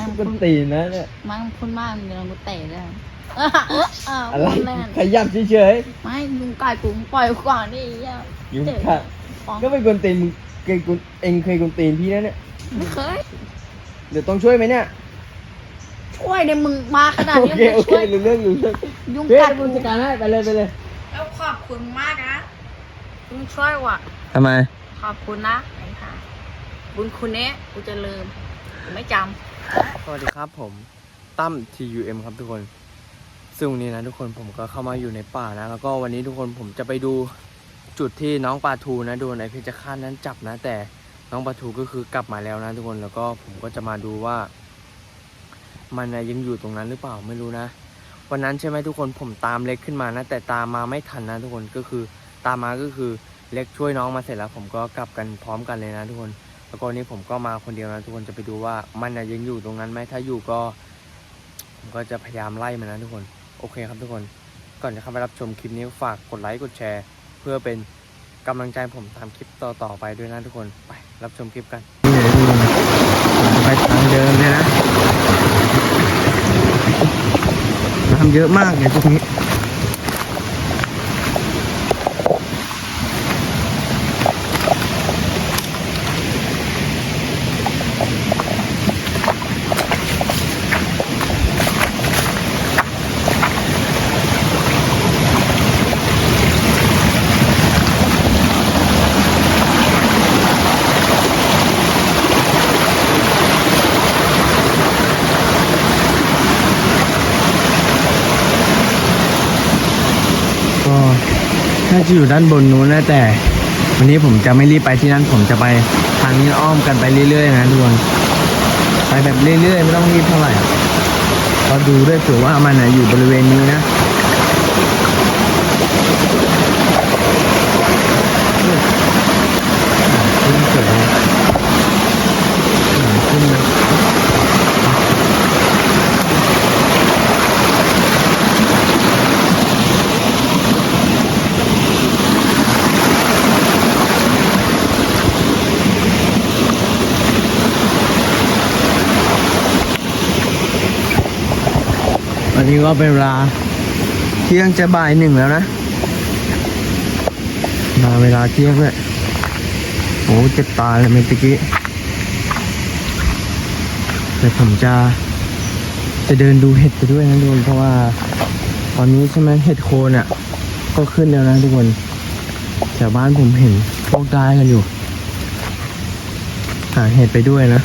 ไม่มึงก็พูดตีนนะเนี่ยไม่มึงพูดมากมึงจะโดนกูเตะเลยเออเอออะไรพูดเล่นขยับเฉยไม่ยุงกัดกูมึงปล่อยกูก่อนดิเหี้ยๆยุงเจ็บกัดฟ้องก็เป็นคนตีนมึงเคยกุนเองเคยกุนตีนพี่นะเนี่ยไม่เคย เดี๋ยวต้องช่วยไหมเนี่ยช่วยเนี่ยมึงมาขนาดโอนี้เคมึงโอเคช่วยรู้เรื่องรู้เรื่องยุงเฮ้ยกัดกูจัดการให้ไปเลยไปเลยแล้วขอบคุณมากนะมึงช่วยว่ะ ทำไมขอบคุณนะไอ้ค่ะบุญคุณเนี้ยกูจะลืมกูไม่จ สวัสดีครับผมตั้ม TUM ครับทุกคน ซึ่งวันนี้นะทุกคนผมก็เข้ามาอยู่ในป่านะ แล้วก็วันนี้ทุกคนผมจะไปดูจุดที่น้องปลาทูนะโดนไอเพชฌฆาตนั้นจับนะ แต่น้องปลาทูก็คือกลับมาแล้วนะทุกคนแล้วก็ผมก็จะมาดูว่า มันนะยังอยู่ตรงนั้นหรือเปล่าไม่รู้นะ วันนั้นใช่ไหมทุกคนผมตามเล็กขึ้นมานะ แต่ตามมาไม่ทันนะ ทุกคนก็คือตามมาก็คือเล็กช่วยน้องมาเสร็จแล้ว ผมก็กลับกันพร้อมกันเลยนะ ทุกคน แล้วก็วันนี้ผมก็มาคนเดียวนะทุกคนจะไปดูว่ามันนะยังอยู่ตรงนั้นไหมถ้าอยู่ก็ผมก็จะพยายามไล่มันนะทุกคนโอเคครับทุกคนก่อนจะเข้าไปรับชมคลิปนี้ฝากกดไลค์กดแชร์ เพื่อเป็นกำลังใจผมทำคลิปต่อๆไปด้วยนะทุกคนไปรับชมคลิปกันไปทางเดิมเลยนะน้ำเยอะมากเนี่ยตรงนี้ ก็น่าจะอยู่ด้านบนนู้นนะแต่ วันนี้ผมจะไม่รีบไปที่นั่นผมจะไปทางนี้อ้อมกันไปเรื่อยๆนะทุกคนไปแบบเรื่อยๆไม่ต้องรีบเท่าไหร่ก็ดูด้วยเผื่อว่ามันอยู่บริเวณนี้นะขึ้นเกิดขึ้นนะ วั นี้ก็เป็นเวลาเที่ยงจะบ่ายหนึ่งแล้วนะ มาเวลาเที่ยงเลยโอ้เจ็บตาเลยเมื่อกี้แต่ผมจะจะเดินดูเห็ดไปด้วยนะทุกคนเพราะว่า ตอนนี้ใช่ไหมเห็ดโคนอะ ก็ขึ้นแล้วนะทุกคนแถวบ้านผมเห็นพวกได้กันอยู่หาเห็ดไปด้วยนะ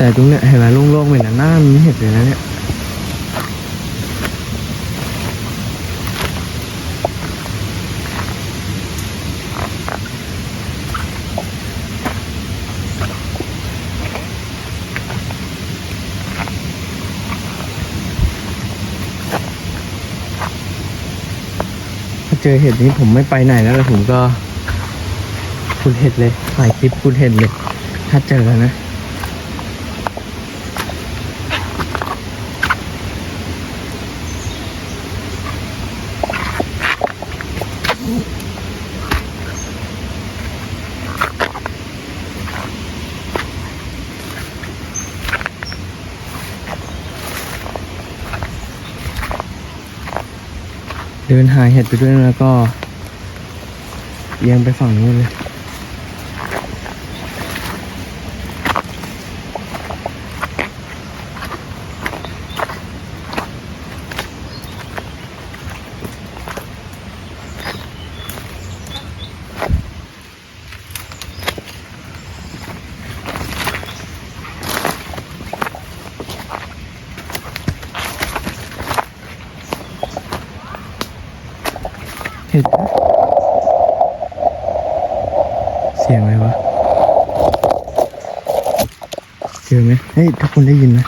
แต่ตรงเนี้ยเห็นไหมโล่งๆเหมือนหน้ามีเห็ดเลยนะเนี่ยเจอเห็ดนี้ผมไม่ไปไหนแล้วผมก็ขุดเห็ดเลยถ่ายคลิปขุดเห็ดเลย ถ้าเจอนะ เดินหาเห็ดไปด้วยแล้วก็เอียงไปฝั่งนู้นเลย เห็ดนะเสียงอะไรวะ เจ อไหมเฮ้ยทุกคนได้ยินไหม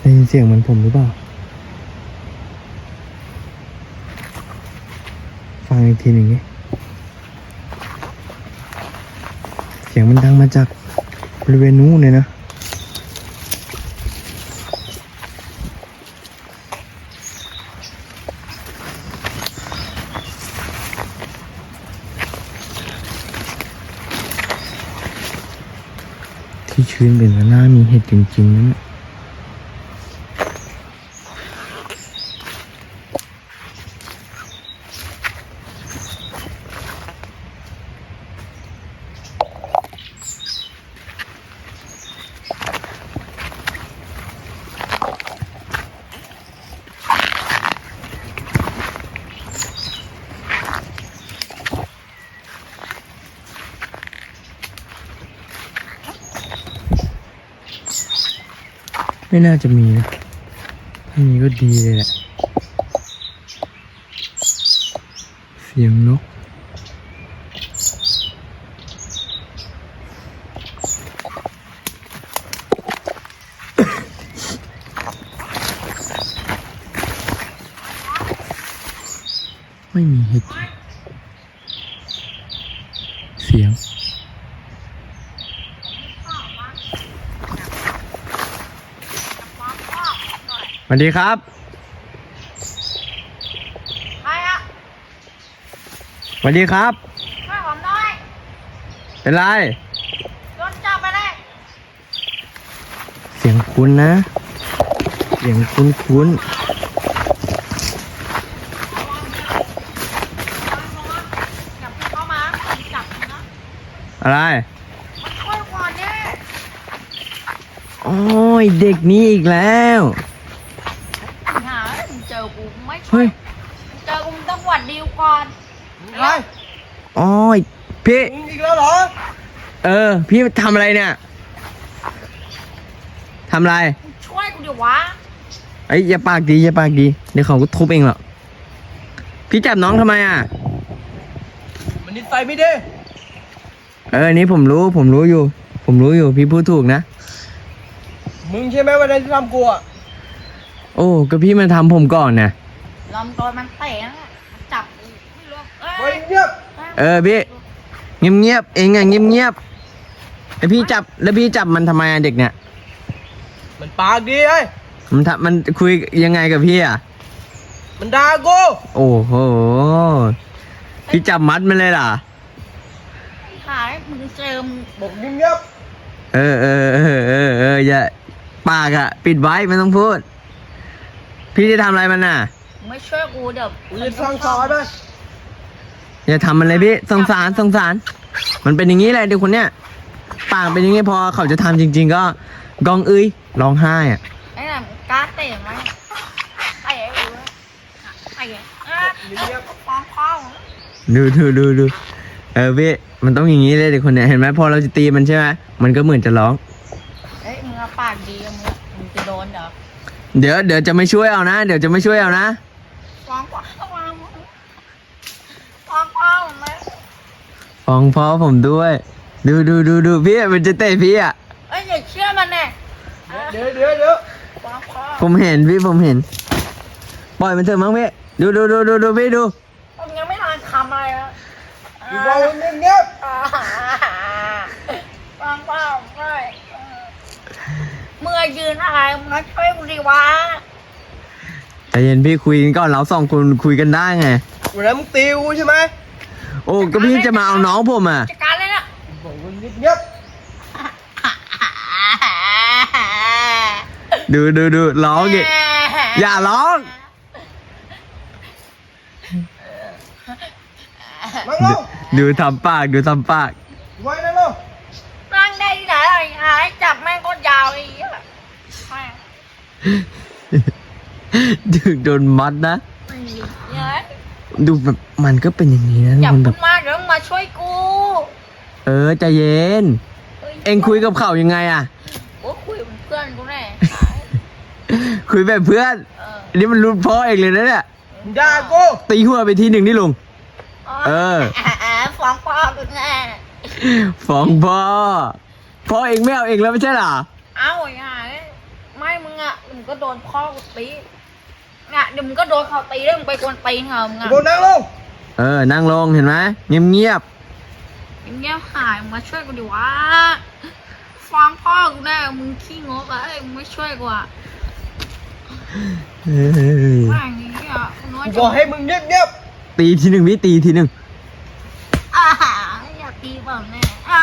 ได้ยินเสียงเหมือนผมหรือเปล่า ฟังอีกทีหนึ่งเสียงมันดังมาจากบริเวณนู้นเลยนะ คืนเป็นกันหน้ามีเห็ดจริงๆนะเนี่ย ไม่น่าจะมีนะถ้ามีก็ดีเลยแหละ เสียงนก ไม่มีเห็ด เสียง ส วัสดีครับใครอะสวัสดีครับ ช่วยผมหน่อยเป็นไรโดนจับไปเลยเสียงคุ้นนะ เสียงคุ้นคุ้นจับเข้ามาจับนะๆอะไรมาช่วยก่อนเนี่ยโอ้ยเด็กนี้อีกแล้ว หามึงเจอกูไม่ช่ว เฮ้ยยเจอกูมึงต้องหวัดดีก่อนอะไรโอ้ยพี่ มึงอีกแล้วเหรอ เออ พี่ทำอะไรเนี่ยทำอะไรมึงช่วยกูดิวะเอ้ยอย่าปากดีอย่าปากดี เดี๋ยวเขาก็ทุบเองหรอกพี่จับน้องทำไมอะ มันนิสัยไม่ดีเอออันนี้ผมรู้ผมรู้อยู่ ผมรู้อยู่พี่พูดถูกนะ มึงใช่ไหมวันนั้นที่ทำกูอะโอ้ก็พี่มาทำผมก่อนนะ ลำตัวมันเตะนะจับกูไม่รู้เอ้เฮ้ยยเงียบเออพี่เงียบเงียบๆเองอะเงียบเงียบๆแล้วพี่จับแล้วพี่จับมันทำไมอะเด็กเนี่ย มันปากดีไอ้ยมันทำมันคุยยังไงกับพี่อะมันด่ากูโอ้โหพี่จับมัดมันเลยเหรอหายมึงเจอมึงบอกเงียบเออเออเออเออเอออย่าปากอะปิดไว้ไม่ต้องพูด พี่จะทำอะไรมันน่ะ ไม่ช่วยกูเดี๋ยวๆมึงจะสร้างสอนไหมอย่าทำมันเลยพี่สงสารสงสาร มันเป็นอย่างนี้แหละเด็กคนเนี้ยปากเป็นอย่างนี้พอเขาจะทำจริง ๆ ก็กองเอ้ยร้องไห้อะไอ้น่ะมึงกล้าเตะไหมเตะกูเลยเตะอะเอ้ยฟ้องพ่อมึงดูดูดูดูเออพี่มันต้องอย่างนี้เลยเด็กคนเนี้ยเห็นไหมพอเราจะตีมันใช่ไหมมันก็เหมือนจะร้อง เอ้ยมึงอะปากดีอะมึงอะมึงจะโดนเดี๋ยวเดี๋ยวเดี๋ยวจะไม่ช่วยเอานะ เดี๋ยวจะไม่ช่วยเอานะ ฟ้องพ่อฟ้องมึงฟ้องพ่อมึงไหม ฟ้องพ่อผมด้วย ดูดูดูดูพี่มันจะเตะพี่อะ เอ้ยอย่าเชื่อมันแน่เดี๋ยวเดี๋ยวเดี๋ยวฟ้องพ่อผมเห็นพี่ผมเห็น ปล่อยมันเถอะมั้งพี่ดูดูดูดูดูพี่ดู ผมยังไม่ทันทำอะไรเลยกูบอกมึงเงียบฟ้องพ่อผมด้วยเมื่อยืนอะไรมึงมาช่วยกูดิวะใจเย็นพี่คุยกันก่อนเราสองคนคุยกันได้ไงๆวันนั้นมึงตีกูใช่ไหม โอ้ก็พี่จะมาเอาน้องผมอะจัดการเลยนะบอกมึงเงียบดูดูดูร้องอีกอย่าร้องๆนั่งลงดูทำปากดูทำปากไว้นั่งลงนั่งได้ที่ไหนล่ะไอ้หายจับแม่งโคตรยาวไอ้เหี้ยแม่งดึงโดนมัดนะไม่มีเฮ้ย ดูแบบมันก็เป็นอย่างนี้นะอย่ามันแบพูบ ดมากเดี๋ยวมึงมาช่วยกูเออใจเย็นเอ็งคุยกับเขายังไงอะโอ้คุยกับเพื่อนกูแน่คุยแบบเพื่อนเอออันนี้มันรุ่นพ่อเองเลยนะเนี่ยมึงด่ากูตีหัวไปทีหนึ่งนี่ลุง เออ ฟ้องพ่อกูแน่ฟ้องพ่อพ่อเองไม่เอาเองแล้วไม่ใช่เหรอ เอ้าไอ้หายไม่มึงอะมึงก็โดนพ่อกูตี เนี่ยเดี๋ยวมึงก็โดนเขาตีแล้วมึงไปกวนตีนเขามึงอะกูนั่งลงเออ นั่งลงเห็นไหมเงียบเงียบอย่างเงี้ยหายมึงมาช่วยกูดิวะฟ้องพ่อกูแน่มึงขี้งกอะเอ้ยมึงไม่ช่วยกูอะๆเอ้ยว่าอย่างงี้อะน้อยกูจับอกให้มึงเงียบเงียบตีทีหนึ่งพี่ตีทีหนึ่งอ่าอย่าตีเปล่าแน่อ่า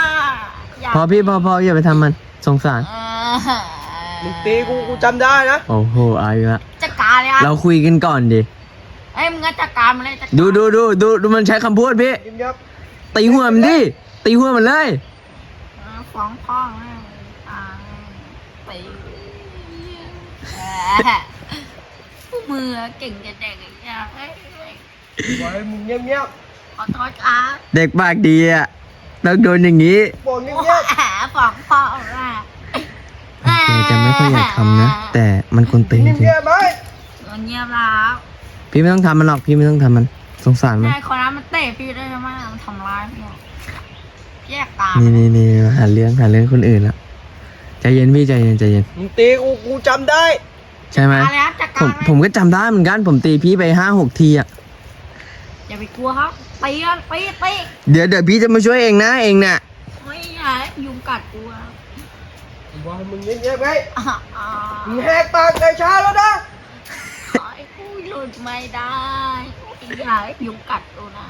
อย่าพอพี่พอพออย่าไปทำมันๆสงสาร อ่า มึงตีกูกูจำได้นะ โอ้โหเอาอีกละจัดการเลยครับเราคุยกันก่อนดิไอ้ยมึงก็จัดการมาเลยจัดการดูดูดูดูดูมันใช้คำพูดพี่เงียบเงียบตีหัวมันดิตีหัวมันเลย อ่าฟ้องพ่อแม่งอ่าไปแหมมือเก่งจะเด็กอีกอย่างเอ้ยเอ้ยไว้มึงเงียบเงียบขอโทษครับเด็กปากดีอะต้องโดนอย่างนี้บอกเงียบเงียบแหมฟ้องพ่อแม่ แกจะไม่ค่อยอยากทำนะ แต่มันคนตีจเงียบริงเงียบไหมเงียบแล้วพี่ไม่ต้องทำมันหรอกพี่ไม่ต้องทำมัน สงสารมันนายคนนั้นมันเตะพี่ได้ไหมมันทำร้ายพี่อะแยกตามนี่นี่นี่หาเรื่องหาเรื่องคนอื่นละใจเย็นพี่ใจเย็นใจเย็นมึงตีกูกูจำได้ ใช่ไหมมาแล้วจัดผการมเลยผมก็จำได้เหมือนกันผมตีพี่ไปห้าหกทีอะอย่าไปกลัวครับตีกันตีตีเดี๋ยวเดี๋ยวพี่จะมาช่วยเองนะเองเนี่ยไม่อยากให้ยุงกัดกูอะบ อกให้มึงเงียบเงียบไหมอ่าอ่ามึงแหกปากในช้าแล้วนะขอให้กูหลุดไม่ได้ไม่อยากให้ยุงกัดกูนะ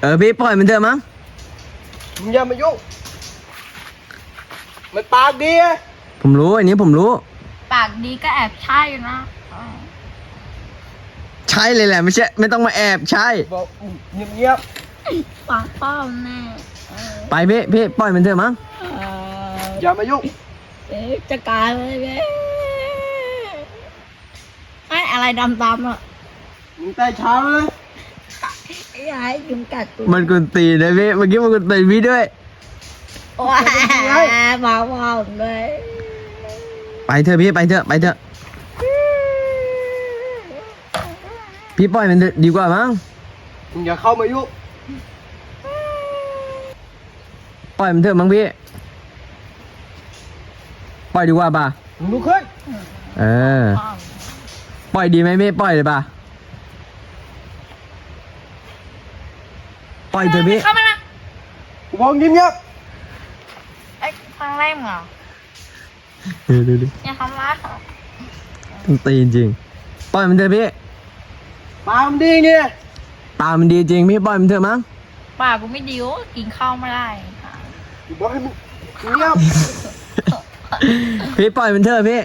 เออพี่ปล่อยมันเถอะมั้งมึงอย่ามายุ่งมันปากดีไงผมรู้อันนี้ผมรู้ ปากดีก็แอบใช่นะอ่าใช่เลยแหละไม่ใช่ไม่ต้องมาแอบใช่ บอกเงียบเงียบฟังป้อมแน่เออไปพี่พี่ปล่อยมันเถอะมั้ง เออ อย่ามายุ่งเอ๊ะจะกลายเลยเว้ยไอ้อะไรดำๆอะมึงแต่เช้าเลยไอ้ยายยุงกัดกูมันกุนตีนนะพี่เมื่อกี้มันกุนตีนพี่ด้วยว้ามาว่าวเลยไปเถอะพี่ไปเถอะไปเถอะพี่ปล่อยมันเถอะดีกว่ามั้งมึงอย่าเข้ามายุ่งปล่อยมันเถอะมั้งพี่ ปล่อยดีกว่าป่ะมึงลุกขึ้นเออ ปล่อยดีไหมพี่ปล่อยเลยป่ะปล่อยเถอะพี่เข้ามานะกูบอกเงียบเงียบไอ้ฟังแรกเหรอเดี๋ยวเดี๋ยวเดี๋ยวอย่าทำร้ายเขาต้องตีจริงปล่อยมันเถอะพี่ปากมันดีเนี่ยตามันดีจริงพี่ปล่อยมันเถอะมั้งปากกูไม่ดีวกินข้าวไม่ได้ค่ะกูบอกให้มึงเงียบ พี่ปล่อยมันเถอะพี่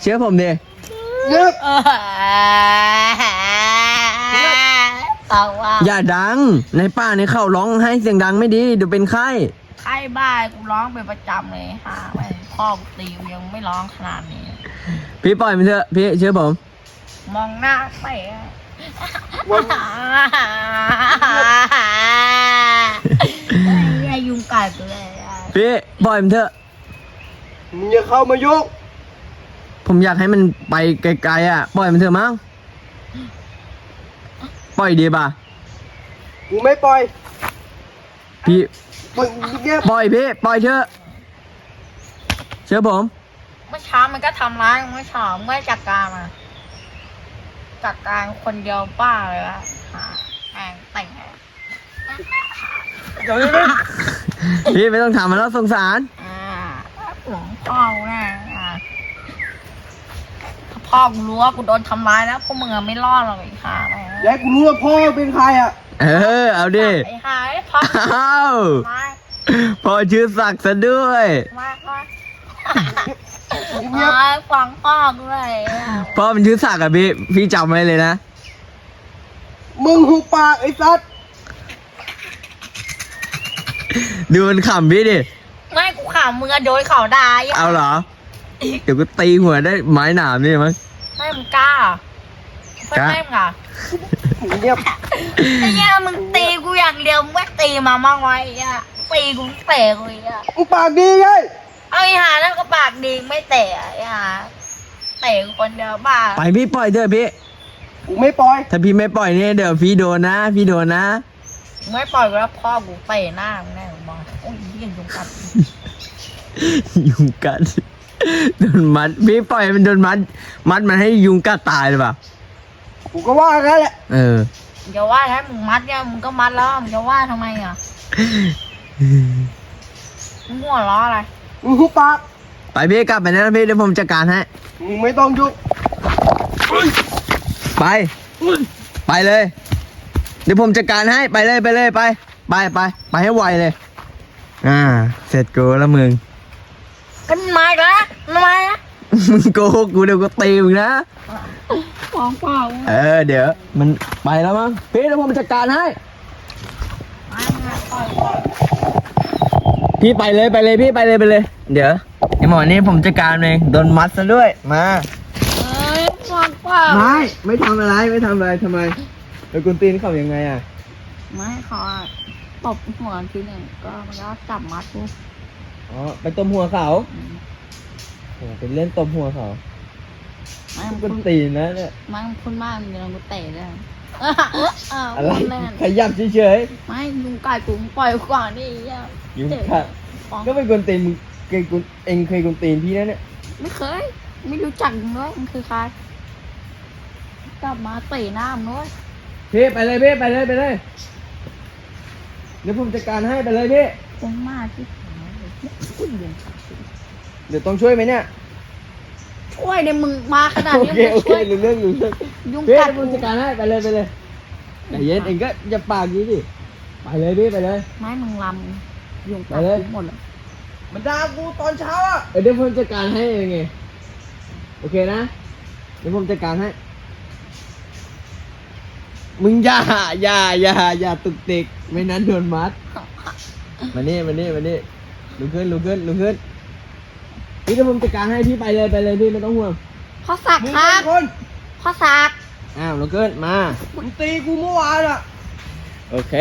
เชื่อผมดิเงียบเออเอาว่าอย่าดัง ในป่าในเขาร้องให้เสียงดังไม่ดีเดี๋ยวเป็นไข้ใครบ้ากูร้องเป็นประจำเลยค่ะแม่งพ่อกูตีกูยังไม่ร้องขนาดนี้ พี่ปล่อยมันเถอะพี่เชื่อผม มองหน้าเตะวันไอ้ยุงกัดกูเลยอะพี่ปล่อยมันเถอะ มึงอย่าเข้ามายุ่งผมอยากให้มันไปไกลๆอะ ปล่อยมันเถอะมั้ง ปล่อยดีป่ะ กูไม่ปล่อยพี่ มึงเงียบปล่อยพี่ ปล่อยเถอะ เชื่อผม เมื่อเช้ามันก็ทำร้ายเมื่อเช้าเมื่อจัดการมาจัดการคนเดียวป้าเลยอะหาแองแต่งเดี๋ยวนี้พี่ไม่ต้องทำมันแล้วสงสารอ่า หลวงพ่อกูแน่อะถ้าพ่อกูรู้ว่ากูโดนทำร้ายแล้วพวกมึงอะไม่รอดหรอกไอ้ห่าแม่งอย่าให้กูรู้ว่าพ่อเป็นใครอะเออ เอาดิไอ้ห่าไอ้พ่ออ้าวมาพอชื่อศักดิ์ซะด้วย มามาเงียบมาฟังพ่อกูเลยอะพ่อมันชื่อศักดิ์อะพี่ พี่จำไว้เลยนะ มึงหุบปากไอ้สัตว์ ดูมันขำพี่ดิ ไม่กูข่าวมึงอะโดนเขาด่าอะเอาเหรอ เดี๋ยวก็ตีหัวได้ไม้หนามนี่มั้ง ไม่มึงกล้าเพื่อนกล้าแม่งอะเงียบไอ้เหี้ยมึงตีกูอย่างเดียวมึงไม่ตีมาบ้างไวะไอ้เหี้ยตีกูเตะกูอีกอะมึงปากดีไงเอาไอ้ห่านั่นก็ปากดีไม่เตะอะไอ้ห่าเตะกูคนเดียวบ้าไปพี่ปล่อยเถอะพี่ กูไม่ปล่อย ถ้าพี่ไม่ปล่อยเนี่ยเดี๋ยวพี่โดนนะ พี่โดนนะ มึงไม่ปล่อยกูแล้วพ่อกูเตะหน้ามึงแน่กูบ อกโอ้ยเหี้ยยุงกัดยุงกัดโดนมัดพี่ปล่อยมันโดนมัด มัดมันให้ยุงกัดตายเลยป่ะกูก็ว่างั้นแหละเอออย่าว่าถ้ามึงมัดเนี่ยมึงก็มัดแล้วมึงจะว่าทำไมอะมึงหัวล้ออะไรมึงหุบปากไปพี่กลับไปนะพี่เดี๋ยวผมจัดการให้มึงไม่ต้องยุ่งไป ไปเลย เดี๋ยวผมจัดการให้ไปเลยไปเลยไป ไปไปไปให้ไวเลย อ่า เสร็จกูแล้วมึงมันมาอีกแล้วทำไมอะมึงโกหกกูเดี๋ยวกูตีมึงนะ ของเปล่าเออ เดี๋ยว มันไปแล้วมั้งพี่เดี๋ยวผมจัดการให้ไม่ไม่ปล่อยปล่อยพี่ไปเลยไปเลยพี่ไปเลยไปเลย เดี๋ยวไอหมอนี่ผมจัดการเองโดนมัดซะด้วย มา เอ้ยของเปล่าไม่ ไม่ทำอะไร ไม่ทำอะไรทำไมไปกุนตีนเขายังไงอะ ไม่ขอ ตบหัวทีหนึ่งก็มันก็จับมัดกูอ๋อ ไปตบหัวเขาโอ้เป็นเล่นตบหัวเขาไม่มันกุนคุณตีนนะเนี่ยไม่มันคุณมากมันจะกูเตะเลยเอออะไรพูดเล่นขยับเฉยไม่ยุงกัดกูมึงปล่อยกูก่อนดิเหี้ยๆยุงกัดฟ้องก็ไปกุนตีนมึงเคยกุนเองเคยกุนตีนพี่นะเนี่ยไม่เคย ไม่รู้จักมึงด้วยมันคือใครกลับมาเตะหน้ามึงด้วยพี่ไปเลยพี่ไปเลยไปเลย เดี๋ยวผมจัดการให้ไปเลยพี่เจ๋งมากที่อุ้ยยุงกัดกูเดี๋ยวต้องช่วยไหมเนี่ยช่วยเนี่ยมึงมาขนาดโอนี้เคมึงโอเคช่วยรู้เรื่องรู้เรื่องยุงพี่กัดเดี๋ยวผกูมจัดการให้ไปเลยไปเลยใจเย็นเองก็อย่าปากนี้ดิไปเลยพี่ไปเลย ไม่มึงลำยุงกัดไปเลย กูหมดเลยมันด่ากูตอนเช้าอะเออเดี๋ยวผมจัดการให้เองไงโอเคนะเดี๋ยวผมจัดการให้ มึงอย่าอย่าอย่าอย่าตุกติกไม่นั้นโดนมัด มานี่มานี่มานี่ลุกขึ้นลุกขึ้นลุกขึ้นพี่เดี๋ยวผมจัดการให้พี่ไปเลยไปเลยพี่ไม่ต้องห่วงข้อสักมึงครัเป็บนคนข้อสักอ้าวลุกขึ้นมามึงตีกูเมื่อวานอะโอเค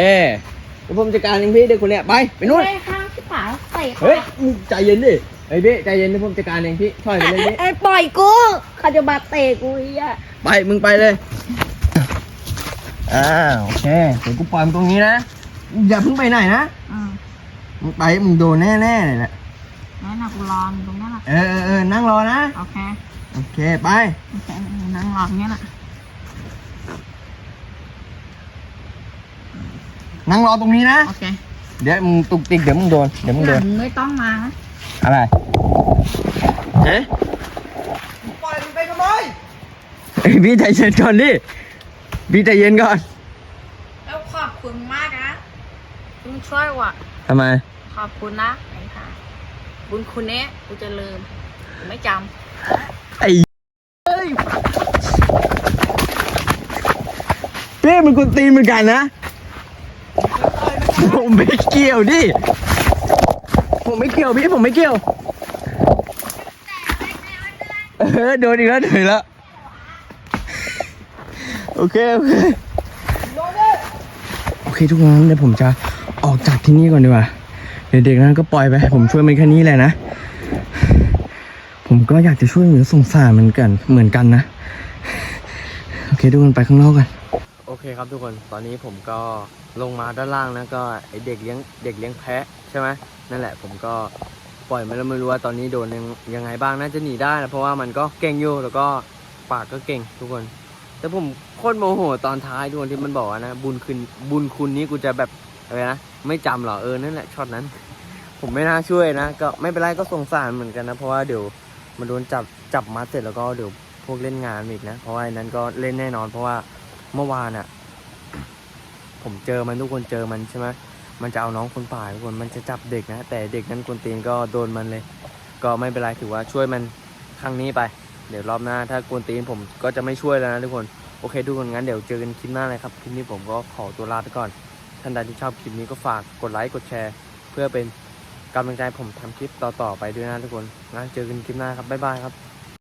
เดี๋ยวผมจัดการเองพี่เด็กคนเนี้ยไปไปนู่นเฮ้ยข้างที่ฝาเตะเฮ้ยมึงใจเย็นดิไอ้ยพี่ใจเย็นเดี๋ยวผมจัดการเองพี่ถอยไปเลยพี่ไอ้ปล่อยกูเขาจะมาเตะกูอีอะไปมึงไปเลย อ่าโอเคเดี๋ยวกูปล่อยมึงตรงนี้นะ อย่าเพิ่งไปไหนนะ อืมมึงไปมึงโดนแน่ๆเลยแหละ นั่นน่ะกูรออยู่ตรงนั้นแหละเออเออเออนั่งรอนะ โอเคโอเค ไป โอเคนั่งรออย่างเงี้ยแหละนั่งรอตรงนี้นะ โอเคเดี๋ยวมึงตุกติกเดี๋ยวมึงโดน เดี๋ยวมึงหโดลันงไม่ต้องมานะอะไรเอ๊ะมึงปล่อยมันไปทำไมเอ้ยพี่ใจเย็นก่อนดิ พี่ใจเย็นก่อนแล้วขอบคุณมากนะคุณช่วยว่ะ ทำไม ขอบคุณนะไอ้ค่ะบุญคุณเนี้ยกูจะลืมกูไม่จไอ้เอ้ยพี่มันกุนตีนเหมือนกันนะผมไม่เกี่ยวดิผมไม่เกี่ยวพี่ผมไม่เกี่ยว เออโดนอีกแล้วโดนอีกแล้ว โอเค โอเค โอเคทุกคนเดี๋ยวผมจะออกจากที่นี่ก่อนดีกว่า เดี๋ยวเด็กนั้นก็ปล่อยไป ผมช่วยมันแค่นี้แหละนะ ผมก็อยากจะช่วยเหลือสงสารเหมือนกันเหมือนกันนะ โอเคทุกคนไปข้างนอกกัน โอเคครับทุกคน ตอนนี้ผมก็ลงมาด้านล่างนะก็ไอเด็กเลี้ยงเด็กเลี้ยงแพะใช่ไหมนั่นแหละ ผมก็ปล่อยมันแล้วไม่รู้ว่าตอนนี้โดนยังยังไงบ้างน่าจะหนีได้นะเพราะว่ามันก็เก่งอยู่แล้วก็ปากก็เก่งทุกคน แต่ผมโคตรโมโหตอนท้ายทุกคนที่มันบอกว่านะ บุญคุณบุญคุณนี้กูจะแบบอะไรนะไม่จำหรอเออนั่นแหละช็อตนั้น ผมไม่น่าช่วยนะ ก็ไม่เป็นไรก็สงสารเหมือนกันนะ เพราะว่าเดี๋ยวมันโดนจับจับมัดเสร็จแล้วก็เดี๋ยวพวกเล่นงานอีกนะ เพราะว่านั้นก็เล่นแน่นอน เพราะว่าเมื่อวานอะ ผมเจอมันทุกคนเจอมันใช่ไหมมันจะเอาน้องคนป่าทุกคนมันจะจับเด็กนะ แต่เด็กนั้นคนตีนก็โดนมันเลย ก็ไม่เป็นไรถือว่าช่วยมันครั้งนี้ไป เดี๋ยวรอบหน้าถ้ากวนตีนผมก็จะไม่ช่วยแล้วนะทุกคน โอเคทุกคนงั้นเดี๋ยวเจอกันคลิปหน้าเลยครับ คลิปนี้ผมก็ขอตัวลาไปก่อน ท่านใดที่ชอบคลิปนี้ก็ฝากกดไลค์กดแชร์ เพื่อเป็นกำลังใจผมทำคลิปต่อๆไปด้วยนะทุกคนงั้นเจอกันคลิปหน้าครับบ๊ายบายครับ